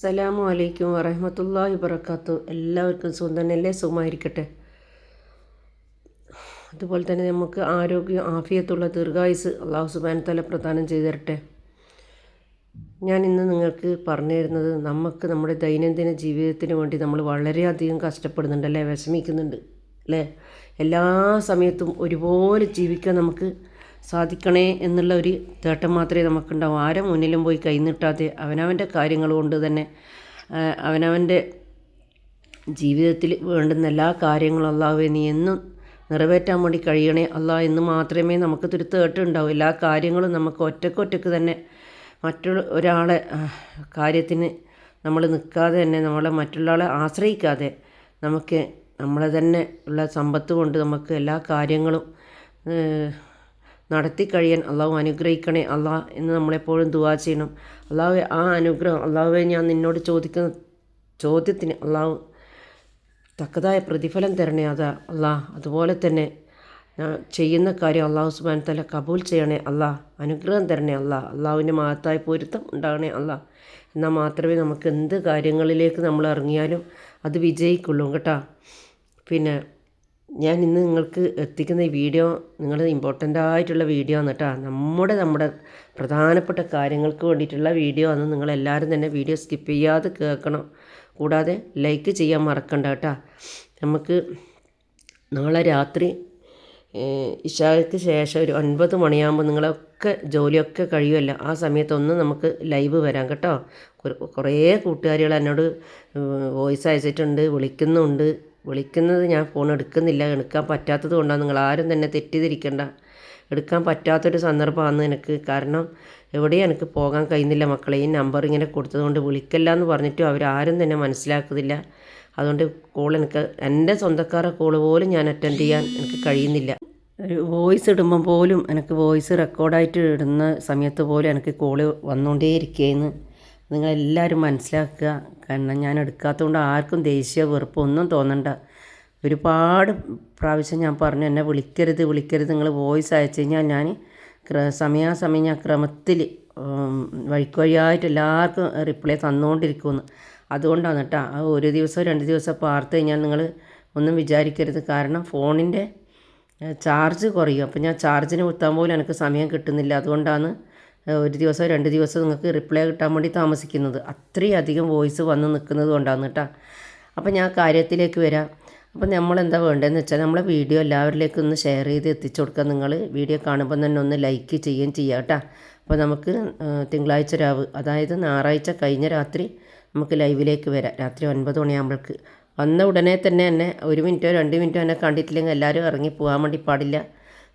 അസ്സലാമു അലൈക്കും വറഹമത്തല്ലാഹി വബർക്കാത്തു എല്ലാവർക്കും സുഖം തന്നെയല്ലേ സുഖമായിരിക്കട്ടെ. അതുപോലെ തന്നെ നമുക്ക് ആരോഗ്യം ആഫിയത്തുള്ള ദീർഘായുസ് അള്ളാഹു സുബാൻ തല പ്രദാനം ചെയ്തു തരട്ടെ. ഞാൻ ഇന്ന് നിങ്ങൾക്ക് പറഞ്ഞു തരുന്നത് നമുക്ക് നമ്മുടെ ദൈനംദിന ജീവിതത്തിന് വേണ്ടി നമ്മൾ വളരെയധികം കഷ്ടപ്പെടുന്നുണ്ട് അല്ലേ? വിഷമിക്കുന്നുണ്ട് അല്ലേ? എല്ലാ സമയത്തും ഒരുപോലെ ജീവിക്കാൻ നമുക്ക് സാധിക്കണേ എന്നുള്ള ഒരു തേട്ടം മാത്രമേ നമുക്കുണ്ടാവും. ആരും മുന്നിലും പോയി കൈനീട്ടാതെ അവനവന്റെ കാര്യങ്ങൾ കൊണ്ട് തന്നെ അവനവന്റെ ജീവിതത്തിൽ വേണ്ടുന്ന എല്ലാ കാര്യങ്ങളും അള്ളാഹുവെ നീ എന്നും നിറവേറ്റാൻ വേണ്ടി കഴിയണേ അല്ല എന്ന് മാത്രമേ നമുക്ക് തിരുത്തേട്ടം ഉണ്ടാവും. എല്ലാ കാര്യങ്ങളും നമുക്ക് ഒറ്റക്കൊറ്റക്ക് തന്നെ മറ്റുള്ള ഒരാളെ കാര്യത്തിന് നമ്മൾ നിൽക്കാതെ തന്നെ നമ്മളെ മറ്റുള്ള ആളെ ആശ്രയിക്കാതെ നമുക്ക് നമ്മളെ തന്നെ ഉള്ള സമ്പത്ത് കൊണ്ട് നമുക്ക് എല്ലാ കാര്യങ്ങളും നടത്തി കഴിയാൻ അള്ളാഹു അനുഗ്രഹിക്കണേ. അള്ളാ എന്ന് നമ്മളെപ്പോഴും ദുവാ ചെയ്യണം. അള്ളാഹു ആ അനുഗ്രഹം അള്ളാഹുവെ ഞാൻ നിന്നോട് ചോദിക്കുന്ന ചോദ്യത്തിന് അള്ളാഹു തക്കതായ പ്രതിഫലം തരണേ. അതാ അള്ളാഹ് അതുപോലെ തന്നെ ഞാൻ ചെയ്യുന്ന കാര്യം അള്ളാഹു സുബാൻ തല കബൂൽ ചെയ്യണേ. അള്ളാഹ് അനുഗ്രഹം തരണേ. അള്ളാഹ് അള്ളാഹുവിന്റെ മഹത്തായ പൊരുത്തം ഉണ്ടാകണേ. അള്ളാഹ് എന്നാൽ മാത്രമേ നമുക്ക് എന്ത് കാര്യങ്ങളിലേക്ക് നമ്മൾ ഇറങ്ങിയാലും അത് വിജയിക്കുള്ളൂ കേട്ടോ. പിന്നെ ഞാൻ ഇന്ന് നിങ്ങൾക്ക് എത്തിക്കുന്ന ഈ വീഡിയോ നിങ്ങൾ ഇമ്പോർട്ടന്റ് ആയിട്ടുള്ള വീഡിയോ ആണ് കേട്ടോ. നമ്മുടെ നമ്മുടെ പ്രധാനപ്പെട്ട കാര്യങ്ങൾക്ക് വേണ്ടിയിട്ടുള്ള വീഡിയോ ആണ്. നിങ്ങളെല്ലാവരും തന്നെ വീഡിയോ സ്കിപ്പ് ചെയ്യാതെ കേൾക്കണം. കൂടാതെ ലൈക്ക് ചെയ്യാൻ മറക്കണ്ട കേട്ടോ. നമുക്ക് നാളെ രാത്രി ഇഷായ്ക്ക് ശേഷം ഒരു ഒൻപത് മണിയാകുമ്പോൾ നിങ്ങളൊക്കെ ജോലിയൊക്കെ കഴിയുമല്ലോ. ആ സമയത്തൊന്ന് നമുക്ക് ലൈവ് വരാം കേട്ടോ. കുറേ കൂട്ടുകാരികൾ എന്നോട് വോയിസ് അയച്ചിട്ടുണ്ട് വിളിക്കുന്നുണ്ട്. വിളിക്കുന്നത് ഞാൻ ഫോൺ എടുക്കുന്നില്ല. എടുക്കാൻ പറ്റാത്തത് കൊണ്ടാണ്. നിങ്ങൾ ആരും തന്നെ തെറ്റിദ്ധരിക്കേണ്ട. എടുക്കാൻ പറ്റാത്തൊരു സന്ദർഭമാണ് എനിക്ക്. കാരണം എവിടെയും എനിക്ക് പോകാൻ കഴിയുന്നില്ല മക്കളെ. ഈ നമ്പർ ഇങ്ങനെ കൊടുത്തതുകൊണ്ട് വിളിക്കല്ല എന്ന് പറഞ്ഞിട്ടും അവരാരും തന്നെ മനസ്സിലാക്കുന്നില്ല. അതുകൊണ്ട് കോൾ എനിക്ക് എന്റെ സ്വന്തക്കാരെ കോൾ പോലും ഞാൻ അറ്റൻഡ് ചെയ്യാൻ എനിക്ക് കഴിയുന്നില്ല. ഒരു വോയിസ് ഇടുമ്പോൾ പോലും എനിക്ക് വോയിസ് റെക്കോർഡായിട്ട് ഇടുന്ന സമയത്ത് പോലും എനിക്ക് കോൾ വന്നുകൊണ്ടേയിരിക്കുകയെന്ന് നിങ്ങളെല്ലാവരും മനസ്സിലാക്കുക. കാരണം ഞാൻ എടുക്കാത്തതുകൊണ്ട് ആർക്കും ദേഷ്യ വെറുപ്പൊന്നും തോന്നണ്ട. ഒരുപാട് പ്രാവശ്യം ഞാൻ പറഞ്ഞു എന്നെ വിളിക്കരുത് വിളിക്കരുത്. നിങ്ങൾ വോയിസ് അയച്ചു കഴിഞ്ഞാൽ ഞാൻ സമയാസമയം ഞാൻ ക്രമത്തിൽ വഴിക്കുവഴിയായിട്ട് എല്ലാവർക്കും റിപ്ലൈ തന്നുകൊണ്ടിരിക്കുമെന്ന് അതുകൊണ്ടാണ് കേട്ടോ ആ ഒരു ദിവസം രണ്ട് ദിവസം പാർത്ത് കഴിഞ്ഞാൽ നിങ്ങൾ ഒന്നും വിചാരിക്കരുത്. കാരണം ഫോണിന്റെ ചാർജ് കുറയും. അപ്പോൾ ഞാൻ ചാർജിന് കുത്താൻ പോലും എനിക്ക് സമയം കിട്ടുന്നില്ല. അതുകൊണ്ടാണ് ഒരു ദിവസം രണ്ട് ദിവസം നിങ്ങൾക്ക് റിപ്ലൈ കിട്ടാൻ വേണ്ടി താമസിക്കുന്നത്. അത്രയും അധികം വോയിസ് വന്ന് നിൽക്കുന്നത് കൊണ്ടാണ് കേട്ടോ. അപ്പോൾ ഞാൻ കാര്യത്തിലേക്ക് വരാം. അപ്പോൾ നമ്മൾ എന്താ വേണ്ടതെന്ന് വെച്ചാൽ നമ്മളെ വീഡിയോ എല്ലാവരിലേക്കും ഒന്ന് ഷെയർ ചെയ്ത് എത്തിച്ചു കൊടുക്കുക നിങ്ങൾ വീഡിയോ കാണുമ്പോൾ തന്നെ ഒന്ന് ലൈക്ക് ചെയ്യുകയും ചെയ്യുക കേട്ടോ. അപ്പോൾ നമുക്ക് തിങ്കളാഴ്ച രാവ് അതായത് ഞായറാഴ്ച കഴിഞ്ഞ രാത്രി നമുക്ക് ലൈവിലേക്ക് വരാം. രാത്രി ഒൻപത് മണിയാകുമ്പോൾക്ക് വന്ന ഉടനെ തന്നെ എന്നെ ഒരു മിനിറ്റോ രണ്ട് മിനിറ്റോ എന്നെ കണ്ടിട്ടില്ലെങ്കിൽ എല്ലാവരും ഇറങ്ങി പോകാൻ വേണ്ടി പാടില്ല.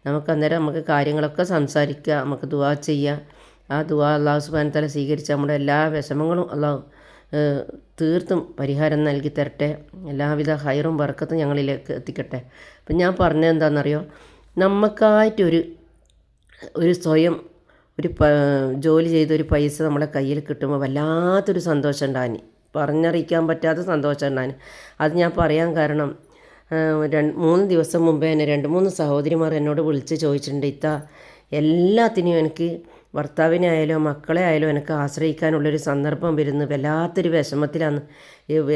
നമുക്ക് അന്നേരം നമുക്ക് കാര്യങ്ങളൊക്കെ സംസാരിക്കുക നമുക്ക് ദുവാ ചെയ്യുക ആ ദുആ അള്ളാഹു സുബാൻ തല സ്വീകരിച്ച് നമ്മുടെ എല്ലാ വിഷമങ്ങളും അള്ളാഹു തീർത്തും പരിഹാരം നൽകി തരട്ടെ. എല്ലാവിധ ഹൈറും വർക്കത്തും ഞങ്ങളിലേക്ക് എത്തിക്കട്ടെ. അപ്പം ഞാൻ പറഞ്ഞത് എന്താണെന്നറിയോ? നമുക്കായിട്ടൊരു ഒരു സ്വയം ഒരു ജോലി ചെയ്തൊരു പൈസ നമ്മളെ കയ്യിൽ കിട്ടുമ്പോൾ വല്ലാത്തൊരു സന്തോഷം ഉണ്ടാകാനി പറഞ്ഞറിയിക്കാൻ പറ്റാത്ത സന്തോഷം ഉണ്ടാകാനി അത് ഞാൻ പറയാൻ കാരണം രണ്ട് മൂന്ന് ദിവസം മുമ്പേ തന്നെ രണ്ട് മൂന്ന് സഹോദരിമാർ എന്നോട് വിളിച്ച് ചോദിച്ചിട്ടുണ്ട് ഇത്ത എല്ലാത്തിനും എനിക്ക് ഭർത്താവിനെ ആയാലോ മക്കളെ ആയാലോ എനിക്ക് ആശ്രയിക്കാനുള്ളൊരു സന്ദർഭം വരുന്നു വല്ലാത്തൊരു വിഷമത്തിലാണ്.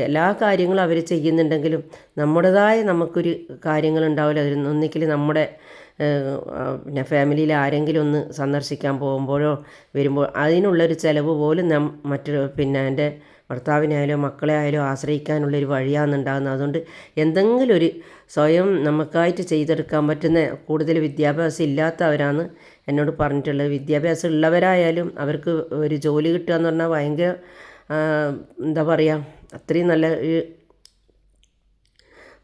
എല്ലാ കാര്യങ്ങളും അവർ ചെയ്യുന്നുണ്ടെങ്കിലും നമ്മുടേതായ നമുക്കൊരു കാര്യങ്ങളുണ്ടാവില്ല. അതിൽ ഒന്നിക്കൽ നമ്മുടെ പിന്നെ ഫാമിലിയിൽ ആരെങ്കിലും ഒന്ന് സന്ദർശിക്കാൻ പോകുമ്പോഴോ വരുമ്പോൾ അതിനുള്ളൊരു ചിലവ് പോലും നം മറ്റൊരു പിന്നെ എന്റെ ഭർത്താവിനായാലും മക്കളെ ആയാലും ആശ്രയിക്കാനുള്ളൊരു വഴിയാണ് അതുകൊണ്ട് എന്തെങ്കിലും ഒരു സ്വയം നമുക്കായിട്ട് ചെയ്തെടുക്കാൻ പറ്റുന്ന കൂടുതൽ വിദ്യാഭ്യാസം ഇല്ലാത്തവരാണ് എന്നോട് പറഞ്ഞിട്ടുള്ളത്. വിദ്യാഭ്യാസം ഉള്ളവരായാലും അവർക്ക് ഒരു ജോലി കിട്ടുക എന്ന് പറഞ്ഞാൽ ഭയങ്കര എന്താ പറയുക അത്രയും നല്ല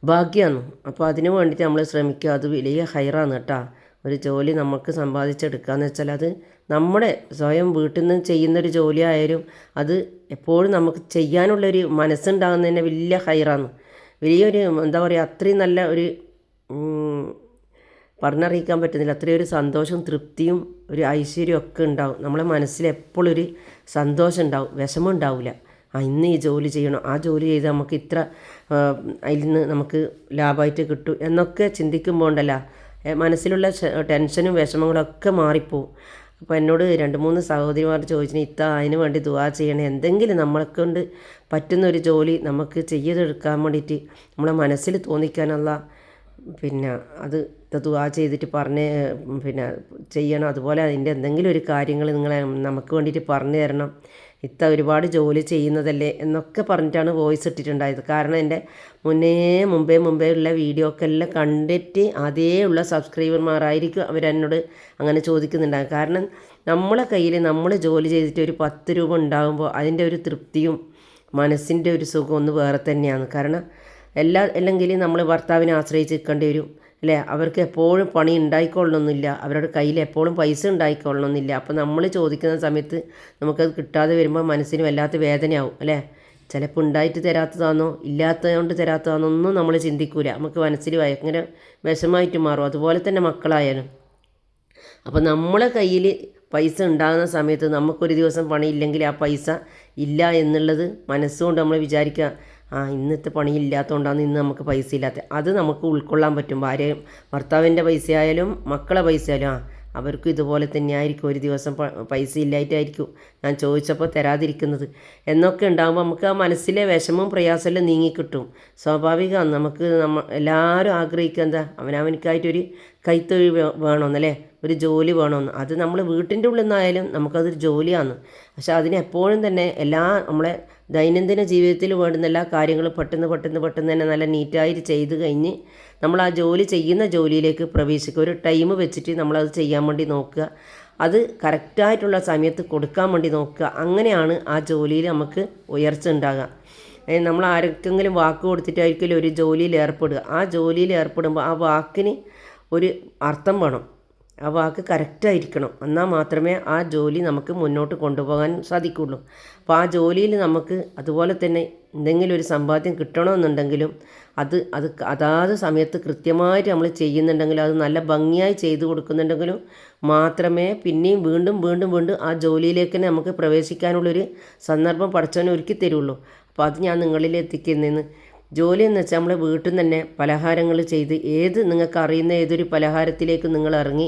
ഭാഗ്യമാണ്. അപ്പോൾ അതിന് വേണ്ടിയിട്ട് നമ്മൾ ശ്രമിക്കുക. അത് വലിയ ഹൈറാണ് കേട്ടോ. ഒരു ജോലി നമുക്ക് സമ്പാദിച്ചെടുക്കുക എന്ന് വെച്ചാൽ അത് നമ്മുടെ സ്വയം വീട്ടിൽ നിന്ന് ചെയ്യുന്നൊരു ജോലി ആയാലും അത് എപ്പോഴും നമുക്ക് ചെയ്യാനുള്ളൊരു മനസ്സുണ്ടാകുന്നതിന് വലിയ ഹൈറാണ്. വലിയൊരു എന്താ പറയുക അത്രയും നല്ല ഒരു പറഞ്ഞറിയിക്കാൻ പറ്റുന്നില്ല. അത്രയും ഒരു സന്തോഷവും തൃപ്തിയും ഒരു ഐശ്വര്യവും ഒക്കെ ഉണ്ടാവും. നമ്മളെ മനസ്സിൽ എപ്പോഴും ഒരു സന്തോഷം ഉണ്ടാവും. വിഷമം ഉണ്ടാവില്ല ആ ഇന്ന് ഈ ജോലി ചെയ്യണം. ആ ജോലി ചെയ്ത് നമുക്ക് ഇത്ര അതിൽ നിന്ന് നമുക്ക് ലാഭമായിട്ട് കിട്ടും എന്നൊക്കെ ചിന്തിക്കുമ്പോൾ ഉണ്ടല്ലോ. മനസ്സിലുള്ള ടെൻഷനും വിഷമങ്ങളൊക്കെ മാറിപ്പോവും. അപ്പോൾ എന്നോട് രണ്ട് മൂന്ന് സഹോദരിമാർ ചോദിച്ചിന് ഇത്ത അതിന് വേണ്ടി ദുവാ ചെയ്യണേ. എന്തെങ്കിലും നമ്മളെ കൊണ്ട് പറ്റുന്ന ഒരു ജോലി നമുക്ക് ചെയ്തെടുക്കാൻ വേണ്ടിയിട്ട് നമ്മളെ മനസ്സിൽ തോന്നിക്കാനുള്ള പിന്നെ അത് ദുവാ ചെയ്തിട്ട് പറഞ്ഞ് പിന്നെ ചെയ്യണം. അതുപോലെ അതിന്റെ എന്തെങ്കിലും ഒരു കാര്യങ്ങൾ നിങ്ങൾ നമുക്ക് വേണ്ടിയിട്ട് പറഞ്ഞു തരണം. ഇത്ത ഒരുപാട് ജോലി ചെയ്യുന്നതല്ലേ എന്നൊക്കെ പറഞ്ഞിട്ടാണ് വോയിസ് ഇട്ടിട്ടുണ്ടായത്. കാരണം എന്റെ മുന്നേ മുമ്പേ മുമ്പേ ഉള്ള വീഡിയോ ഒക്കെ എല്ലാം കണ്ടിട്ട് അതേ ഉള്ള സബ്സ്ക്രൈബർമാരായിരിക്കും അവരെന്നോട് അങ്ങനെ ചോദിക്കുന്നുണ്ടാകും കാരണം നമ്മളെ കയ്യിൽ നമ്മൾ ജോലി ചെയ്തിട്ട് ഒരു പത്ത് രൂപ ഉണ്ടാകുമ്പോൾ അതിന്റെ ഒരു തൃപ്തിയും മനസ്സിന്റെ ഒരു സുഖം ഒന്ന് വേറെ തന്നെയാണ്. കാരണം എല്ലാ അല്ലെങ്കിൽ നമ്മൾ ഭർത്താവിനെ ആശ്രയിച്ച് നിൽക്കേണ്ടി വരും. അല്ലേ? അവർക്ക് എപ്പോഴും പണി ഉണ്ടായിക്കൊള്ളണമെന്നില്ല അവരുടെ കയ്യിൽ എപ്പോഴും പൈസ ഉണ്ടായിക്കൊള്ളണമെന്നില്ല അപ്പോൾ നമ്മൾ ചോദിക്കുന്ന സമയത്ത് നമുക്കത് കിട്ടാതെ വരുമ്പോൾ മനസ്സിന് വല്ലാത്ത വേദനയാവും അല്ലേ? ചിലപ്പോൾ ഉണ്ടായിട്ട് തരാത്തതാണോ ഇല്ലാത്തതുകൊണ്ട് തരാത്തതാണോ ഒന്നും നമ്മൾ ചിന്തിക്കൂല. നമുക്ക് മനസ്സിൽ ഭയങ്കര വിഷമായിട്ട് മാറും. അതുപോലെ തന്നെ മക്കളായാലും. അപ്പോൾ നമ്മളെ കയ്യിൽ പൈസ ഉണ്ടാകുന്ന സമയത്ത് നമുക്കൊരു ദിവസം പണിയില്ലെങ്കിൽ ആ പൈസ ഇല്ല എന്നുള്ളത് മനസ്സുകൊണ്ട് നമ്മൾ വിചാരിക്കുക. ആ ഇന്നത്തെ പണി ഇല്ലാത്തതുകൊണ്ടാണ് ഇന്ന് നമുക്ക് പൈസ ഇല്ലാത്ത. അത് നമുക്ക് ഉൾക്കൊള്ളാൻ പറ്റും. ഭാര്യ ഭർത്താവിന്റെ പൈസ ആയാലും മക്കളെ പൈസ ആയാലും ആ അവർക്കും ഇതുപോലെ തന്നെയായിരിക്കും. ഒരു ദിവസം പൈസ ഇല്ലായിട്ടായിരിക്കും ഞാൻ ചോദിച്ചപ്പോൾ തരാതിരിക്കുന്നത്. എന്നൊക്കെ ഉണ്ടാകുമ്പോൾ നമുക്ക് ആ മനസ്സിലെ വിഷമവും പ്രയാസമെല്ലാം നീങ്ങിക്കിട്ടും. സ്വാഭാവികമാണ് നമുക്ക് നമ്മ എല്ലാവരും ആഗ്രഹിക്കുക എന്താ? അവനവനിക്കായിട്ടൊരു കൈത്തൊഴിൽ വേണമെന്നല്ലേ? ഒരു ജോലി വേണമെന്ന്. അത് നമ്മൾ വീട്ടിന്റെ ഉള്ളിൽ നിന്നായാലും നമുക്കതൊരു ജോലിയാണ്. പക്ഷെ അതിനെപ്പോഴും തന്നെ എല്ലാ നമ്മളെ ദൈനംദിന ജീവിതത്തിൽ വേണ്ടുന്ന എല്ലാ കാര്യങ്ങളും പെട്ടെന്ന് പെട്ടെന്ന് പെട്ടെന്ന് തന്നെ നല്ല നീറ്റായിട്ട് ചെയ്ത് കഴിഞ്ഞ് നമ്മൾ ആ ജോലി ചെയ്യുന്ന ജോലിയിലേക്ക് പ്രവേശിക്കുക. ഒരു ടൈം വെച്ചിട്ട് നമ്മളത് ചെയ്യാൻ വേണ്ടി നോക്കുക. അത് കറക്റ്റായിട്ടുള്ള സമയത്ത് കൊടുക്കാൻ വേണ്ടി നോക്കുക. അങ്ങനെയാണ് ആ ജോലിയിൽ നമുക്ക് ഉയർച്ച ഉണ്ടാകുക നമ്മൾ ആർക്കെങ്കിലും വാക്ക് കൊടുത്തിട്ടായിരിക്കും ഒരു ജോലിയിൽ ഏർപ്പെടുക. ആ ജോലിയിൽ ഏർപ്പെടുമ്പോൾ ആ വാക്കിന് ഒരു അർത്ഥം വേണം. ആ വാക്ക് കറക്റ്റായിരിക്കണം. എന്നാൽ മാത്രമേ ആ ജോലി നമുക്ക് മുന്നോട്ട് കൊണ്ടുപോകാൻ സാധിക്കുള്ളൂ. അപ്പോൾ ആ ജോലിയിൽ നമുക്ക് അതുപോലെ തന്നെ എന്തെങ്കിലും ഒരു സമ്പാദ്യം കിട്ടണമെന്നുണ്ടെങ്കിലും അത് അത് അതാത് സമയത്ത് കൃത്യമായിട്ട് നമ്മൾ ചെയ്യുന്നുണ്ടെങ്കിലും അത് നല്ല ഭംഗിയായി ചെയ്തു കൊടുക്കുന്നുണ്ടെങ്കിലും മാത്രമേ പിന്നെയും വീണ്ടും വീണ്ടും വീണ്ടും ആ ജോലിയിലേക്ക് തന്നെ നമുക്ക് പ്രവേശിക്കാനുള്ളൊരു സന്ദർഭം പഠിച്ചവനെ ഒരുക്കി തരുള്ളൂ. അപ്പോൾ അത് ഞാൻ നിങ്ങളിൽ എത്തിക്കുന്നതെന്ന് ജോലി എന്ന് വെച്ചാൽ നമ്മൾ വീട്ടിൽ നിന്ന് തന്നെ പലഹാരങ്ങൾ ചെയ്ത് ഏത് നിങ്ങൾക്ക് അറിയുന്ന ഏതൊരു പലഹാരത്തിലേക്ക് നിങ്ങൾ ഇറങ്ങി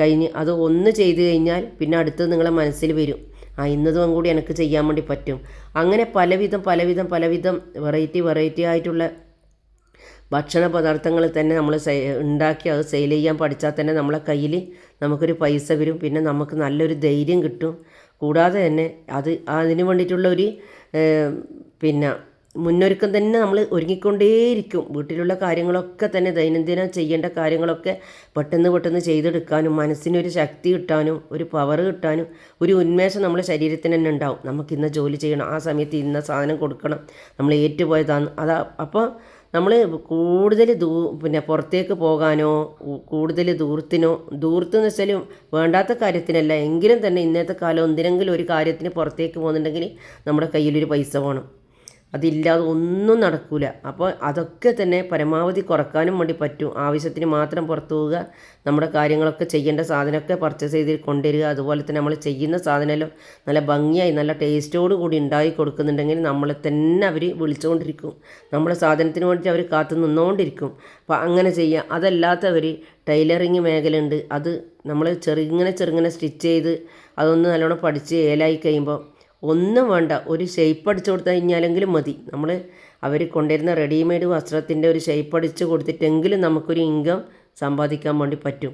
കഴിഞ്ഞ് അത് ഒന്ന് ചെയ്തു കഴിഞ്ഞാൽ പിന്നെ അടുത്തത് നിങ്ങളെ മനസ്സിൽ വരും. ആ ഇന്നതും കൂടി എനിക്ക് ചെയ്യാൻ വേണ്ടി പറ്റും. അങ്ങനെ പലവിധം പലവിധം പലവിധം വെറൈറ്റി വെറൈറ്റി ആയിട്ടുള്ള ഭക്ഷണ പദാർത്ഥങ്ങൾ തന്നെ നമ്മൾ ഉണ്ടാക്കി അത് സെയിൽ ചെയ്യാൻ പഠിച്ചാൽ തന്നെ നമ്മളെ കയ്യിൽ നമുക്കൊരു പൈസ വരും. പിന്നെ നമുക്ക് നല്ലൊരു ധൈര്യം കിട്ടും. കൂടാതെ തന്നെ അത് അതിന് വേണ്ടിയിട്ടുള്ള ഒരു പിന്നെ മുന്നൊരുക്കം തന്നെ നമ്മൾ ഒരുങ്ങിക്കൊണ്ടേയിരിക്കും. വീട്ടിലുള്ള കാര്യങ്ങളൊക്കെ തന്നെ ദൈനംദിനം ചെയ്യേണ്ട കാര്യങ്ങളൊക്കെ പെട്ടെന്ന് പെട്ടെന്ന് ചെയ്തെടുക്കാനും മനസ്സിനൊരു ശക്തി കിട്ടാനും ഒരു പവർ കിട്ടാനും ഒരു ഉന്മേഷം നമ്മുടെ ശരീരത്തിന് തന്നെ ഉണ്ടാവും. നമുക്ക് ഇന്ന ജോലി ചെയ്യണം ആ സമയത്ത് ഇന്ന സാധനം കൊടുക്കണം നമ്മൾ ഏറ്റുപോയതാണ് അതാ അപ്പോൾ നമ്മൾ കൂടുതൽ ദൂ പിന്നെ പുറത്തേക്ക് പോകാനോ കൂടുതൽ ദൂരത്തിനോ ദൂരത്തെന്ന് വെച്ചാൽ വേണ്ടാത്ത കാര്യത്തിനല്ല. എങ്കിലും തന്നെ ഇന്നത്തെ കാലം എന്തിനെങ്കിലും ഒരു കാര്യത്തിന് പുറത്തേക്ക് പോകുന്നുണ്ടെങ്കിൽ നമ്മുടെ കയ്യിലൊരു പൈസ വേണം. അതില്ലാതെ ഒന്നും നടക്കില്ല അപ്പോൾ അതൊക്കെ തന്നെ പരമാവധി കുറക്കാനും വേണ്ടി പറ്റും. ആവശ്യത്തിന് മാത്രം പുറത്തു പോവുക നമ്മുടെ കാര്യങ്ങളൊക്കെ ചെയ്യേണ്ട സാധനമൊക്കെ പർച്ചേസ് ചെയ്ത് കൊണ്ടുവരിക അതുപോലെ തന്നെ നമ്മൾ ചെയ്യുന്ന സാധനമെല്ലാം നല്ല ഭംഗിയായി നല്ല ടേസ്റ്റോട് കൂടി ഉണ്ടായി കൊടുക്കുന്നുണ്ടെങ്കിൽ നമ്മളെ തന്നെ അവർ വിളിച്ചുകൊണ്ടിരിക്കും. നമ്മുടെ സാധനത്തിന് വേണ്ടിയിട്ട് അവർ കാത്തു നിന്നുകൊണ്ടിരിക്കും അപ്പോൾ അങ്ങനെ ചെയ്യുക. അതല്ലാത്തവർ ടൈലറിങ് മേഖല ഉണ്ട് അത് നമ്മൾ ചെറുങ്ങനെ ചെറുങ്ങനെ സ്റ്റിച്ച് ചെയ്ത് അതൊന്ന് നല്ലോണം പഠിച്ച് ഏലായി കഴിയുമ്പോൾ ഒന്നും വേണ്ട. ഒരു ഷേപ്പ് അടിച്ചു കൊടുത്തു കഴിഞ്ഞാലെങ്കിലും മതി. നമ്മൾ അവർ കൊണ്ടുവരുന്ന റെഡിമെയ്ഡ് വസ്ത്രത്തിന്റെ ഒരു ഷേപ്പ് അടിച്ചു കൊടുത്തിട്ടെങ്കിലും നമുക്കൊരു ഇൻകം സമ്പാദിക്കാൻ വേണ്ടി പറ്റും.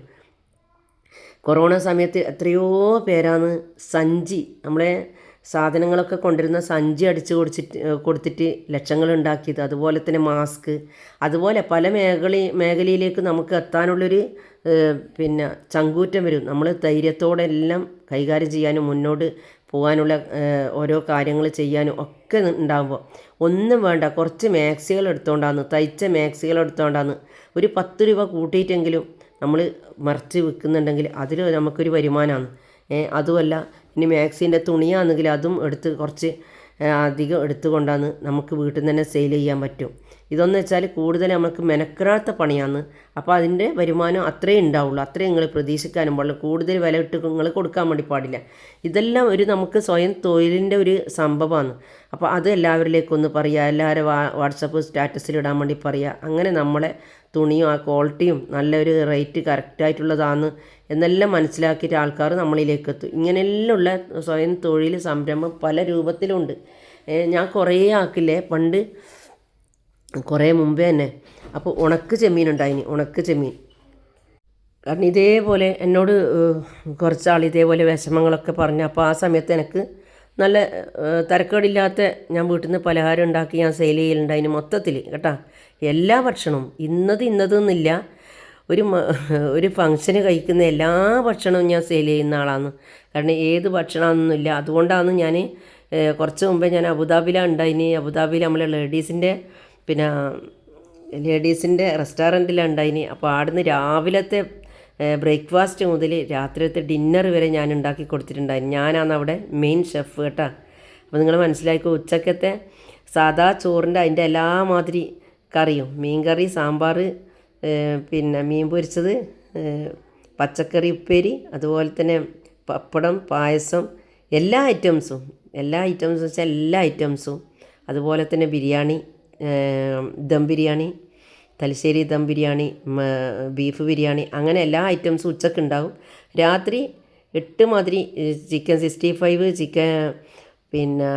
കൊറോണ സമയത്ത് എത്രയോ പേരാണ് സഞ്ചി നമ്മളെ സാധനങ്ങളൊക്കെ കൊണ്ടുവരുന്ന സഞ്ചി അടിച്ചു കൊടുത്തിട്ട് കൊടുത്തിട്ട് ലക്ഷങ്ങൾ ഉണ്ടാക്കിയത് അതുപോലെ തന്നെ മാസ്ക് അതുപോലെ പല മേഖല മേഖലയിലേക്ക് നമുക്ക് എത്താനുള്ളൊരു പിന്നെ ചങ്കൂറ്റം വരും. നമ്മൾ ധൈര്യത്തോടെ എല്ലാം കൈകാര്യം ചെയ്യാനും മുന്നോട്ട് പോകാനുള്ള ഓരോ കാര്യങ്ങൾ ചെയ്യാനും ഒക്കെ ഉണ്ടാകുമ്പോൾ ഒന്നും വേണ്ട. കുറച്ച് മാക്സികൾ എടുത്തോണ്ടാന്ന് തയ്ച്ച മാക്സികൾ എടുത്തോണ്ടാന്ന് ഒരു പത്ത് രൂപ കൂട്ടിയിട്ടെങ്കിലും നമ്മൾ മറിച്ച് വിൽക്കുന്നുണ്ടെങ്കിൽ അതിൽ നമുക്കൊരു വരുമാനമാണ് അതുമല്ല ഇനി മാക്സിന്റെ തുണിയാണെങ്കിൽ അതും എടുത്ത് കുറച്ച് അധികം എടുത്തുകൊണ്ടാന്ന് നമുക്ക് വീട്ടിൽ നിന്ന് തന്നെ സെയിൽ ചെയ്യാൻ പറ്റും. ഇതെന്ന് വെച്ചാൽ കൂടുതൽ നമുക്ക് മെനക്കെടാത്ത പണിയാണ്. അപ്പോൾ അതിന്റെ വരുമാനം അത്രേ ഉണ്ടാവുള്ളൂ അത്രേ നിങ്ങൾ പ്രതീക്ഷിക്കാനും പാടില്ല. കൂടുതൽ വില ഇട്ട് നിങ്ങൾ കൊടുക്കാൻ വേണ്ടി പാടില്ല. ഇതെല്ലാം ഒരു നമുക്ക് സ്വയം തൊഴിലിന്റെ ഒരു സംഭവമാണ് അപ്പോൾ അത് എല്ലാവരിലേക്കൊന്ന് പറയുക എല്ലാവരും വാട്സപ്പ് സ്റ്റാറ്റസിൽ ഇടാൻ വേണ്ടി പറയുക അങ്ങനെ നമ്മളെ തുണിയും ആ ക്വാളിറ്റിയും നല്ലൊരു റേറ്റ് കറക്റ്റായിട്ടുള്ളതാണ് എന്നെല്ലാം മനസ്സിലാക്കിയിട്ട് ആൾക്കാർ നമ്മളിലേക്ക് എത്തും. ഇങ്ങനെയെല്ലാം ഉള്ള സ്വയം തൊഴിൽ സംരംഭം പല രൂപത്തിലുണ്ട്. ഞാൻ കുറേ ആക്കില്ലേ? പണ്ട് കുറേ മുമ്പേ തന്നെ. അപ്പോൾ ഉണക്ക് ചെമ്മീൻ ഉണ്ടായിനി ഉണക്ക് ചെമ്മീൻ. കാരണം ഇതേപോലെ എന്നോട് കുറച്ചാൾ ഇതേപോലെ വിഷമങ്ങളൊക്കെ പറഞ്ഞു. അപ്പോൾ ആ സമയത്ത് എനിക്ക് നല്ല തരക്കേടില്ലാത്ത ഞാൻ വീട്ടിൽ നിന്ന് പലഹാരം ഉണ്ടാക്കി ഞാൻ സെയിൽ ചെയ്യലുണ്ടായിന് മൊത്തത്തിൽ കേട്ടാ. എല്ലാ ഭക്ഷണവും ഇന്നത് ഇന്നതെന്നില്ല ഒരു ഒരു ഫങ്ഷന് കഴിക്കുന്ന എല്ലാ ഭക്ഷണവും ഞാൻ സെയിൽ ചെയ്യുന്ന ആളാണ് കാരണം ഏത് ഭക്ഷണമൊന്നുമില്ല അതുകൊണ്ടാണ് ഞാൻ കുറച്ച് മുമ്പേ ഞാൻ അബുദാബിയിലാണ് ഉണ്ടായിന്. അബുദാബിയിൽ നമ്മളെ ലേഡീസിന്റെ പിന്നെ ലേഡീസിന്റെ റെസ്റ്റോറന്റിലാണ് ഉണ്ടായിനി അപ്പോൾ അവിടുന്ന് രാവിലത്തെ ബ്രേക്ക്ഫാസ്റ്റ് മുതൽ രാത്രിയത്തെ ഡിന്നർ വരെ ഞാൻ ഉണ്ടാക്കി കൊടുത്തിട്ടുണ്ടായിരുന്നു ഞാനാണ് അവിടെ മെയിൻ ഷെഫ് കേട്ടോ. അപ്പോൾ നിങ്ങൾ മനസ്സിലാക്കുക ഉച്ചക്കത്തെ സാധാ ചോറിന്റെ അതിന്റെ എല്ലാ മാതിരി കറിയും. മീൻ കറി സാമ്പാർ പിന്നെ മീൻ പൊരിച്ചത് പച്ചക്കറി ഉപ്പേരി അതുപോലെ തന്നെ പപ്പടം പായസം എല്ലാ ഐറ്റംസും. എല്ലാ ഐറ്റംസും വെച്ചാൽ എല്ലാ ഐറ്റംസും. അതുപോലെ തന്നെ ബിരിയാണി ദം ബിരിയാണി തലശ്ശേരി ദം ബിരിയാണി ബീഫ് ബിരിയാണി അങ്ങനെ എല്ലാ ഐറ്റംസും ഉച്ചയ്ക്ക് ഉണ്ടാവും. രാത്രി എട്ട് മാതിരി ചിക്കൻ സിക്സ്റ്റി ഫൈവ് ചിക്കൻ പിന്നെ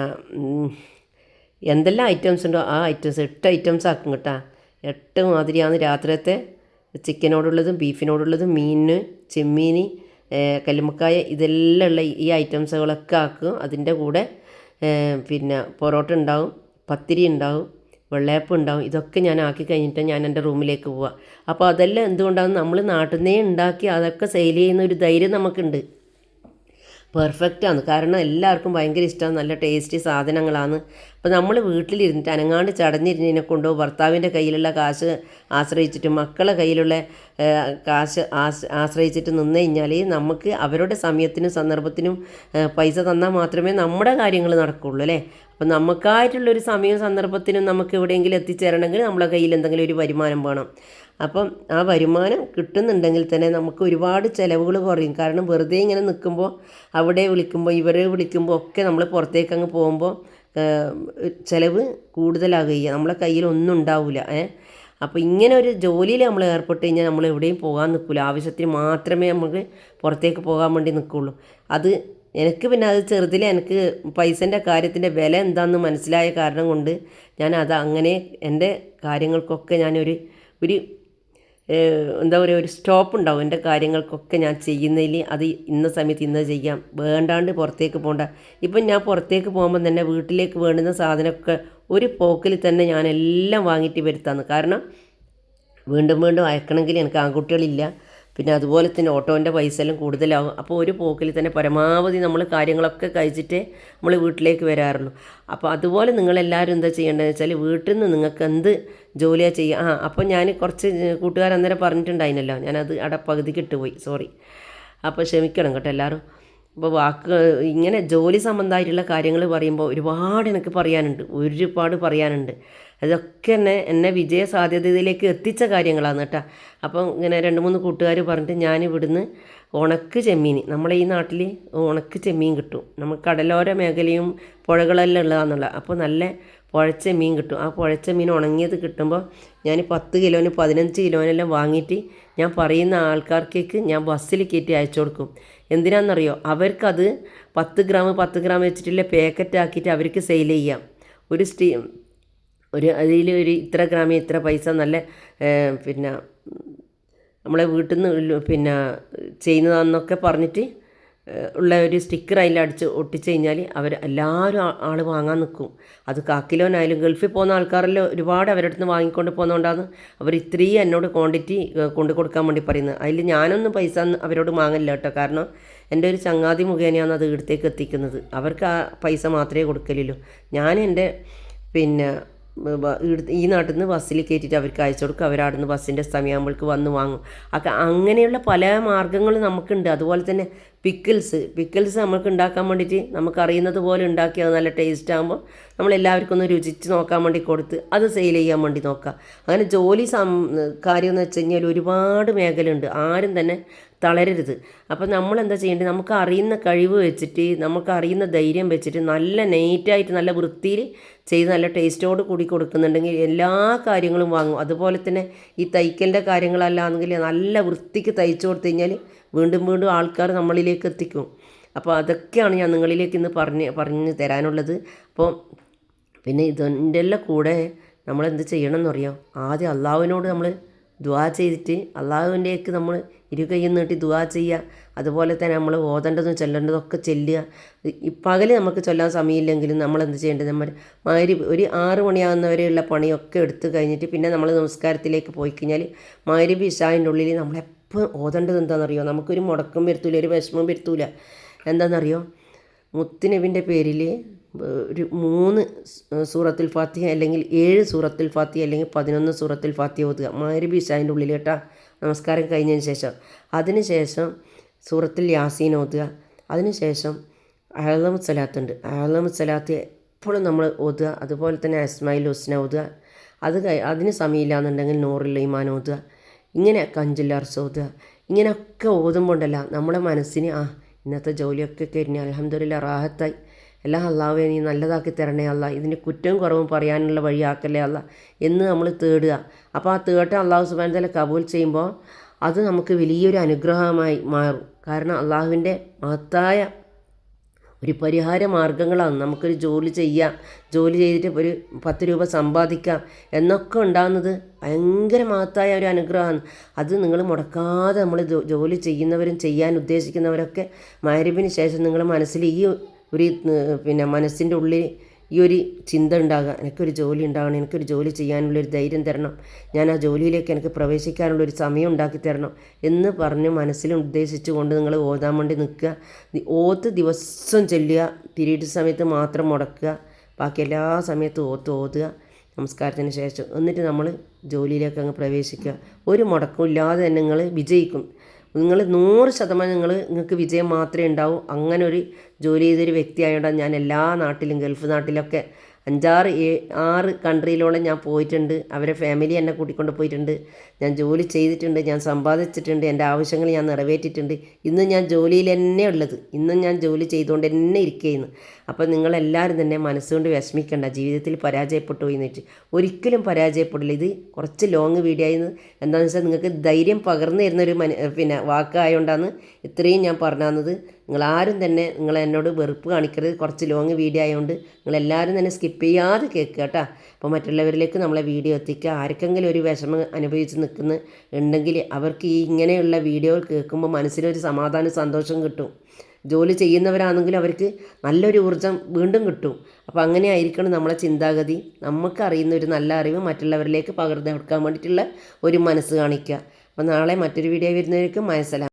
എന്തെല്ലാം ഐറ്റംസ് ഉണ്ടോ ആ ഐറ്റംസ് എട്ട് ഐറ്റംസ് ആക്കും കേട്ടാ. എട്ട് മാതിരിയാണ് രാത്രിയത്തെ ചിക്കനോടുള്ളതും ബീഫിനോടുള്ളതും മീനിന് ചെമ്മീന് കല്ലുമക്കായ ഇതെല്ലാം ഉള്ള ഈ ഐറ്റംസുകളൊക്കെ ആക്കും. അതിന്റെ കൂടെ പിന്നെ പൊറോട്ട ഉണ്ടാവും പത്തിരി ഉണ്ടാവും വെള്ളയപ്പം ഉണ്ടാവും ഇതൊക്കെ ഞാൻ ആക്കി കഴിഞ്ഞിട്ട് ഞാൻ എന്റെ റൂമിലേക്ക് പോവുക അപ്പോൾ അതെല്ലാം എന്തുകൊണ്ടാണ് നമ്മൾ നാട്ടിൽ നിന്നേ ഉണ്ടാക്കി അതൊക്കെ സെയിൽ ചെയ്യുന്ന ഒരു ധൈര്യം നമുക്കുണ്ട്. പെർഫെക്റ്റാണ് കാരണം എല്ലാവർക്കും ഭയങ്കര ഇഷ്ടമാണ് നല്ല ടേസ്റ്റി സാധനങ്ങളാണ്. അപ്പോൾ നമ്മൾ വീട്ടിലിരുന്നിട്ട് അനങ്ങാണ്ട് ചടഞ്ഞിരുന്നതിനെ കൊണ്ടോ ഭർത്താവിന്റെ കയ്യിലുള്ള കാശ് ആശ്രയിച്ചിട്ട് മക്കളെ കയ്യിലുള്ള കാശ് ആശ്രയിച്ചിട്ട് നിന്ന് കഴിഞ്ഞാൽ നമുക്ക് അവരുടെ സമയത്തിനും സന്ദർഭത്തിനും പൈസ തന്നാൽ മാത്രമേ നമ്മുടെ കാര്യങ്ങൾ നടക്കുകയുള്ളൂ അല്ലേ? അപ്പം നമുക്കായിട്ടുള്ളൊരു സമയവും സന്ദർഭത്തിനും നമുക്ക് എവിടെയെങ്കിലും എത്തിച്ചേരണമെങ്കിൽ നമ്മളെ കയ്യിൽ എന്തെങ്കിലും ഒരു വരുമാനം വേണം. അപ്പം ആ വരുമാനം കിട്ടുന്നുണ്ടെങ്കിൽ തന്നെ നമുക്ക് ഒരുപാട് ചിലവുകൾ കുറയും. കാരണം വെറുതെ ഇങ്ങനെ നിൽക്കുമ്പോൾ അവിടെ വിളിക്കുമ്പോൾ ഇവരെ വിളിക്കുമ്പോൾ ഒക്കെ നമ്മൾ പുറത്തേക്ക് അങ്ങ് പോകുമ്പോൾ ചിലവ് കൂടുതലാകുക നമ്മളെ കയ്യിൽ ഒന്നും ഉണ്ടാവില്ല ഏ. അപ്പോൾ ഇങ്ങനെ ഒരു ജോലിയിൽ നമ്മൾ ഏർപ്പെട്ട് കഴിഞ്ഞാൽ നമ്മൾ എവിടെയും പോകാൻ നിൽക്കില്ല. ആവശ്യത്തിന് മാത്രമേ നമുക്ക് പുറത്തേക്ക് പോകാൻ വേണ്ടി നിൽക്കുള്ളൂ. അത് എനിക്ക് പിന്നെ അത് ചെറുതിൽ എനിക്ക് പൈസന്റെ കാര്യത്തിന്റെ വില എന്താണെന്ന് മനസ്സിലായ കാരണം കൊണ്ട് ഞാൻ അത് അങ്ങനെ എന്റെ കാര്യങ്ങൾക്കൊക്കെ ഞാനൊരു ഒരു എന്താ പറയുക ഒരു സ്റ്റോപ്പ് ഉണ്ടാവും എന്റെ കാര്യങ്ങൾക്കൊക്കെ ഞാൻ ചെയ്യുന്നതിൽ അത് ഇന്ന സമയത്ത് ഇന്നത് ചെയ്യാം. വേണ്ടാണ്ട് പുറത്തേക്ക് പോകണ്ട ഇപ്പം ഞാൻ പുറത്തേക്ക് പോകുമ്പോൾ തന്നെ വീട്ടിലേക്ക് വേണ്ടുന്ന സാധനമൊക്കെ ഒരു പോക്കിൽ തന്നെ ഞാൻ എല്ലാം വാങ്ങിയിട്ട് വരുത്താന്ന്. കാരണം വീണ്ടും വീണ്ടും അയക്കണമെങ്കിൽ എനിക്ക് ആൺകുട്ടികളില്ല. പിന്നെ അതുപോലെ തന്നെ ഓട്ടോന്റെ പൈസ എല്ലാം കൂടുതലാകും അപ്പോൾ ഒരു പോക്കിൽ തന്നെ പരമാവധി നമ്മൾ കാര്യങ്ങളൊക്കെ കഴിച്ചിട്ട് നമ്മൾ വീട്ടിലേക്ക് വരാറുള്ളൂ. അപ്പോൾ അതുപോലെ നിങ്ങളെല്ലാവരും എന്താ ചെയ്യേണ്ടതെന്ന് വെച്ചാൽ വീട്ടിൽ നിന്ന് നിങ്ങൾക്ക് എന്ത് ജോലിയാണ് ചെയ്യുക? ആ അപ്പോൾ ഞാൻ കുറച്ച് കൂട്ടുകാരന്നേരം പറഞ്ഞിട്ടുണ്ടായിരുന്നല്ലോ ഞാനത് അവിടെ പകുതിക്ക് ഇട്ടുപോയി. സോറി. അപ്പോൾ ക്ഷമിക്കണം കേട്ടോ എല്ലാവരും. അപ്പോൾ വാക്കുകൾ ഇങ്ങനെ ജോലി സംബന്ധമായിട്ടുള്ള കാര്യങ്ങൾ പറയുമ്പോൾ ഒരുപാട് എനിക്ക് പറയാനുണ്ട് ഒരുപാട് പറയാനുണ്ട്. അതൊക്കെ എന്നെ എന്നെ വിജയ സാധ്യതയിലേക്ക് എത്തിച്ച കാര്യങ്ങളാണ് കേട്ടോ. അപ്പം ഇങ്ങനെ രണ്ട് മൂന്ന് കൂട്ടുകാർ പറഞ്ഞിട്ട് ഞാൻ ഇവിടുന്ന് ഉണക്ക് ചെമ്മീൻ നമ്മളെ ഈ നാട്ടിൽ ഉണക്ക് ചെമ്മീൻ കിട്ടും. നമുക്ക് കടലോര മേഖലയും പുഴകളെല്ലാം ഉള്ളതാണെന്നുള്ള അപ്പോൾ നല്ല പുഴച്ച മീൻ കിട്ടും. ആ പുഴച്ച മീൻ ഉണങ്ങിയത് കിട്ടുമ്പോൾ ഞാൻ പത്ത് കിലോന് പതിനഞ്ച് കിലോനെല്ലാം വാങ്ങിയിട്ട് ഞാൻ പറയുന്ന ആൾക്കാർക്കേക്ക് ഞാൻ ബസ്സിൽ കയറ്റി അയച്ചു കൊടുക്കും. എന്തിനാണെന്നറിയോ അവർക്കത് പത്ത് ഗ്രാം പത്ത് ഗ്രാം വെച്ചിട്ടുള്ള പാക്കറ്റ് ആക്കിയിട്ട് അവർക്ക് സെയിൽ ചെയ്യാം. ഒരു സ്റ്റീ ഒരു അതിൽ ഒരു ഇത്ര ഗ്രാമിൽ ഇത്ര പൈസ നല്ല പിന്നെ നമ്മളെ വീട്ടിൽ നിന്ന് പിന്നെ ചെയ്യുന്നതാണെന്നൊക്കെ പറഞ്ഞിട്ട് ഉള്ള ഒരു സ്റ്റിക്കർ അതിൽ അടിച്ച് ഒട്ടിച്ച് കഴിഞ്ഞാൽ അവർ എല്ലാവരും ആൾ വാങ്ങാൻ നിൽക്കും അത് കാക്കിലോനായാലും ഗൾഫിൽ പോകുന്ന ആൾക്കാരെല്ലാം ഒരുപാട് അവരുടെ അടുത്ത് വാങ്ങിക്കൊണ്ട് പോകുന്നതുകൊണ്ടാണ് അവർ ഇത്രയും എന്നോട് ക്വാണ്ടിറ്റി കൊണ്ട് കൊടുക്കാൻ വേണ്ടി പറയുന്നത്. അതിൽ ഞാനൊന്നും പൈസ അവരോട് വാങ്ങില്ല കേട്ടോ. കാരണം എന്റെ ഒരു ചങ്ങാതി മുഖേനയാണ് അത് ഇവിടത്തേക്ക് എത്തിക്കുന്നത്. അവർക്ക് ആ പൈസ മാത്രമേ കൊടുക്കലുള്ളൂ. ഞാൻ എന്റെ പിന്നെ ഈ നാട്ടിൽ നിന്ന് ബസ്സിൽ കയറ്റിയിട്ട് അവർക്ക് അയച്ചു കൊടുക്കും. അവരവിടെ നിന്ന് ബസ്സിന്റെ സമയമാകുമ്പോഴേക്ക് വന്ന് വാങ്ങും. അങ്ങനെയുള്ള പല മാർഗങ്ങളും നമുക്കുണ്ട്. അതുപോലെ തന്നെ പിക്കിൾസ് പിക്കിൾസ് നമുക്ക് ഉണ്ടാക്കാൻ വേണ്ടിയിട്ട് നമുക്ക് അറിയുന്നത് പോലെ ഉണ്ടാക്കി അത് നല്ല ടേസ്റ്റ് ആകുമ്പോൾ നമ്മൾ എല്ലാവർക്കും ഒന്ന് രുചിച്ച് നോക്കാൻ വേണ്ടി കൊടുത്ത് അത് സെയിൽ ചെയ്യാൻ വേണ്ടി നോക്കുക. അങ്ങനെ ജോലി സം കാര്യം എന്ന് വെച്ച് കഴിഞ്ഞാൽ ഒരുപാട് മേഖലയുണ്ട്. ആരും തന്നെ തളരരുത്. അപ്പോൾ നമ്മൾ എന്താ ചെയ്യേണ്ടത്? നമുക്ക് അറിയുന്ന കഴിവ് വെച്ചിട്ട് നമുക്ക് അറിയുന്ന ധൈര്യം വെച്ചിട്ട് നല്ല നെയ്റ്റായിട്ട് നല്ല വൃത്തിയിൽ ചെയ്ത് നല്ല ടേസ്റ്റോട് കൂടി കൊടുക്കുന്നുണ്ടെങ്കിൽ എല്ലാ കാര്യങ്ങളും വാങ്ങും. അതുപോലെ തന്നെ ഈ തയ്ക്കലിന്റെ കാര്യങ്ങളല്ലാന്നെങ്കിൽ നല്ല വൃത്തിക്ക് തയ്ച്ചു കൊടുത്തു കഴിഞ്ഞാൽ വീണ്ടും വീണ്ടും ആൾക്കാർ നമ്മളിലേക്ക് എത്തിക്കും. അപ്പോൾ അതൊക്കെയാണ് ഞാൻ നിങ്ങളിലേക്ക് ഇന്ന് പറഞ്ഞ് പറഞ്ഞു തരാനുള്ളത്. അപ്പോൾ പിന്നെ ഇതിന്റെ എല്ലാം കൂടെ നമ്മളെന്ത് ചെയ്യണം എന്നറിയാം ആദ്യം അള്ളാഹുവിനോട് നമ്മൾ ദുവാ ചെയ്തിട്ട് അള്ളാഹുവിന്റെയൊക്കെ നമ്മൾ ഇരു കൈയും നീട്ടി ദുവാ ചെയ്യുക. അതുപോലെ തന്നെ നമ്മൾ ഓതേണ്ടതും ചെല്ലേണ്ടതും ഒക്കെ ചെല്ലുക. പകൽ നമുക്ക് ചൊല്ലാൻ സമയമില്ലെങ്കിലും നമ്മൾ എന്ത് ചെയ്യേണ്ടത്? നമ്മൾ മാരി ഒരു ആറ് മണിയാകുന്നവരെയുള്ള പണിയൊക്കെ എടുത്തു കഴിഞ്ഞിട്ട് പിന്നെ നമ്മൾ നമസ്കാരത്തിലേക്ക് പോയി കഴിഞ്ഞാൽ മാരി ഇഷാന്റെ ഉള്ളിൽ നമ്മളെപ്പോൾ ഓതേണ്ടത് എന്താണെന്നറിയോ? നമുക്കൊരു മുടക്കം വരുത്തൂല ഒരു വിഷമം വരുത്തൂല. എന്താണെന്നറിയോ? മുത്തുനബിന്റെ പേരിൽ ഒരു മൂന്ന് സൂറത്തുൽ ഫാത്തിഹ അല്ലെങ്കിൽ ഏഴ് സൂറത്തുൽ ഫാത്തിഹ അല്ലെങ്കിൽ പതിനൊന്ന് സൂറത്തുൽ ഫാത്തിഹ ഓതുക. മാരുബി ഇഷാന്റെ ഉള്ളിൽ കേട്ടാ നമസ്കാരം കഴിഞ്ഞതിന് ശേഷം. അതിന് ശേഷം സൂറത്തിൽ യാസീൻ ഓതുക. അതിന് ശേഷം അഹലം സലാത്തുണ്ട് അഹലം സലാത്ത് എപ്പോഴും നമ്മൾ ഓതുക. അതുപോലെ തന്നെ അസ്മായിൽ ഹുസ്ന ഓതുക. അത് അതിന് സമയമില്ലാന്നുണ്ടെങ്കിൽ നൂറിൽ ഈമാൻ ഓതുക. ഇങ്ങനെ കഞ്ചില്ല ഓതുക ഇങ്ങനെയൊക്കെ ഓതുമ്പോൾ ഉണ്ടല്ല നമ്മുടെ മനസ്സിന് ആ ഇന്നത്തെ ജോലിയൊക്കെ കഴിഞ്ഞ് അലഹമ്മദില്ല റാഹത്തായി. എല്ലാ അള്ളാഹുവെ നീ നല്ലതാക്കി തരണേ അല്ല ഇതിന് കുറ്റവും കുറവും പറയാനുള്ള വഴിയാക്കല്ലേ അല്ല എന്ന് നമ്മൾ തേടുക. അപ്പോൾ ആ തേട്ടം അള്ളാഹു സുബാൻ തല കബൂൽ ചെയ്യുമ്പോൾ അത് നമുക്ക് വലിയൊരു അനുഗ്രഹമായി മാറും. കാരണം അള്ളാഹുവിന്റെ മഹത്തായ ഒരു പരിഹാര മാർഗങ്ങളാണ് നമുക്കൊരു ജോലി ചെയ്യാം. ജോലി ചെയ്തിട്ട് ഒരു പത്ത് രൂപ സമ്പാദിക്കാം. എന്നൊക്കെ ഉണ്ടാകുന്നത് ഭയങ്കര മഹത്തായ ഒരു അനുഗ്രഹമാണ്. അത് നിങ്ങൾ മുടക്കാതെ നമ്മൾ ജോലി ചെയ്യുന്നവരും ചെയ്യാൻ ഉദ്ദേശിക്കുന്നവരൊക്കെ മാരിബിന് ശേഷം നിങ്ങൾ മനസ്സിൽ ഈ ഒരു പിന്നെ മനസ്സിന്റെ ഉള്ളിൽ ഈ ഒരു ചിന്ത ഉണ്ടാകുക എനിക്കൊരു ജോലി ഉണ്ടാകണം. എനിക്കൊരു ജോലി ചെയ്യാനുള്ളൊരു ധൈര്യം തരണം. ഞാൻ ആ ജോലിയിലേക്ക് എനിക്ക് പ്രവേശിക്കാനുള്ളൊരു സമയം ഉണ്ടാക്കി തരണം എന്ന് പറഞ്ഞ് മനസ്സിൽ ഉദ്ദേശിച്ചുകൊണ്ട് നിങ്ങൾ ഓതാൻ വേണ്ടി നിൽക്കുക. ഓത്ത് ദിവസം ചെല്ലുക. പീരീഡ് സമയത്ത് മാത്രം മുടക്കുക. ബാക്കി എല്ലാ സമയത്തും ഓത്ത് ഓതുക. നമസ്കാരത്തിന് ശേഷം. എന്നിട്ട് നമ്മൾ ജോലിയിലേക്ക് അങ്ങ് പ്രവേശിക്കുക. ഒരു മുടക്കമില്ലാതെ തന്നെ നിങ്ങൾ വിജയിക്കും. നിങ്ങൾ നൂറ് ശതമാനം നിങ്ങൾ നിങ്ങൾക്ക് വിജയം മാത്രമേ ഉണ്ടാവൂ. അങ്ങനെ ഒരു ജോലി ചെയ്തൊരു വ്യക്തിയായതുകൊണ്ടാണ് ഞാൻ എല്ലാ നാട്ടിലും ഗൾഫ് നാട്ടിലൊക്കെ അഞ്ചാറ് ഏ ആറ് കൺട്രിയിലോളം ഞാൻ പോയിട്ടുണ്ട്. അവരെ ഫാമിലി എന്നെ കൂട്ടിക്കൊണ്ട് പോയിട്ടുണ്ട്. ഞാൻ ജോലി ചെയ്തിട്ടുണ്ട്. ഞാൻ സമ്പാദിച്ചിട്ടുണ്ട്. എന്റെ ആവശ്യങ്ങൾ ഞാൻ നിറവേറ്റിയിട്ടുണ്ട്. ഇന്ന് ഞാൻ ജോലിയിൽ തന്നെ ഉള്ളത്. ഇന്നും ഞാൻ ജോലി ചെയ്തുകൊണ്ട് തന്നെ ഇരിക്കുകയെന്ന് അപ്പോൾ നിങ്ങളെല്ലാവരും തന്നെ മനസ്സുകൊണ്ട് വിഷമിക്കേണ്ട. ജീവിതത്തിൽ പരാജയപ്പെട്ടു പോയി എന്ന് ഒരിക്കലും പരാജയപ്പെടില്ല. ഇത് കുറച്ച് ലോങ് വീഡിയോ ആയിരുന്നു. എന്താണെന്ന് വെച്ചാൽ നിങ്ങൾക്ക് ധൈര്യം പകർന്നു തരുന്നൊരു മന പിന്നെ വാക്കായതുകൊണ്ടാണ് ഇത്രയും ഞാൻ പറഞ്ഞു തന്നത് നിങ്ങളാരും തന്നെ നിങ്ങൾ എന്നോട് വെറുപ്പ് കാണിക്കരുത്. കുറച്ച് ലോങ് വീഡിയോ ആയതുകൊണ്ട് നിങ്ങളെല്ലാവരും തന്നെ സ്കിപ്പ് ചെയ്യാതെ കേൾക്കുക കേട്ടോ. അപ്പോൾ മറ്റുള്ളവരിലേക്ക് നമ്മളെ വീഡിയോ എത്തിക്കുക. ആർക്കെങ്കിലും ഒരു വിഷമം അനുഭവിച്ച് നിൽക്കുന്ന ഉണ്ടെങ്കിൽ അവർക്ക് ഈ ഇങ്ങനെയുള്ള വീഡിയോ കേൾക്കുമ്പോൾ മനസ്സിലൊരു സമാധാനം സന്തോഷം കിട്ടും. ജോലി ചെയ്യുന്നവരാണെങ്കിലും അവർക്ക് നല്ലൊരു ഊർജം വീണ്ടും കിട്ടും. അപ്പോൾ അങ്ങനെ ആയിരിക്കണം നമ്മളെ ചിന്താഗതി. നമുക്ക് അറിയുന്ന ഒരു നല്ല അറിവ് മറ്റുള്ളവരിലേക്ക് പകർന്നു കൊടുക്കാൻ വേണ്ടിയിട്ടുള്ള ഒരു മനസ്സ് കാണിക്കുക. അപ്പോൾ നാളെ മറ്റൊരു വീഡിയോ വരുന്നവർക്ക് മനസ്സിലാക്കാം